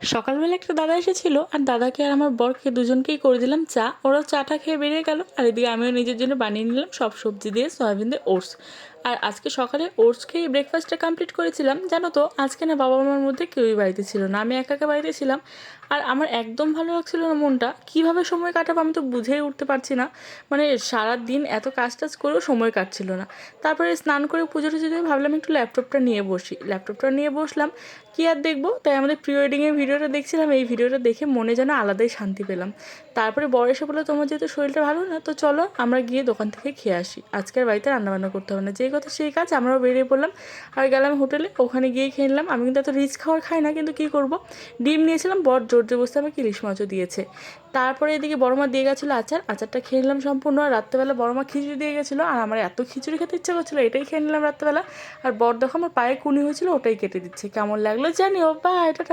সকালবেলা একটা দাদা এসেছিল আর দাদাকে আর আমার বরকে দুজনকেই করে দিলাম চা। ওরাও চাটা খেয়ে বেরিয়ে গেল। আর এদিকে আমিও নিজের জন্য বানিয়ে নিলাম সব সবজি দিয়ে সয়াবিন দিয়ে ওটস। আর আজকে সকালে ওটস খেয়ে ব্রেকফাস্টটা কমপ্লিট করেছিলাম, জানো তো? আজকে না বাবা মার মধ্যে কেউই বাড়িতে ছিল না। আমি একা একা বাড়িতে ছিলাম আর আমার একদম ভালো লাগছিল না মনটা। কীভাবে সময় কাটাবো আমি তো বুঝেই উঠতে পারছি না। মানে সারা দিন এত কাজ টাজ করেও সময় কাটছিল না। তারপরে স্নান করে পুজো টুজো দিয়ে ভাবলাম একটু ল্যাপটপটা নিয়ে বসি। ল্যাপটপটা নিয়ে বসলাম, কী আর দেখব? তাই আমাদের প্রি ওয়েডিংয়ের ভিডিওটা দেখছিলাম। এই ভিডিওটা দেখে মনে যেন আলাদাই শান্তি পেলাম। তারপরে বড় এসে তোমার যেহেতু শরীরটা ভালো না, তো চলো আমরা গিয়ে দোকান থেকে খেয়ে আসি। আজকের বাড়িতে রান্নাবান্না করতে হবে না। যেই কথা সেই কাজ, আমরাও বেরিয়ে পড়লাম। আর গেলাম হোটেলে, ওখানে গিয়ে খেয়ে নিলাম। আমি কিন্তু এত রিচ খাবার খাই না, কিন্তু কী করব? ডিম নিয়েছিলাম বড় জোর জবস্তি আমাকে ইলিশ মাছও দিয়েছে। তারপরে এদিকে বড় মা দিয়ে গেছিল আচার, আচারটা খেয়ে নিলাম সম্পূর্ণ। আর রাত্রেবেলা বড় মা খিচুড়ি দিয়ে গেছিল, আর আমার এত খিচুড়ি খেতে ইচ্ছা করছিল, এটাই খেয়ে নিলাম রাত্রেবেলা। আর বড় দেখো আমার পায়ে কুনি হয়েছিল, ওটাই কেটে দিচ্ছে। কেমন লাগল জানি ও বা এটা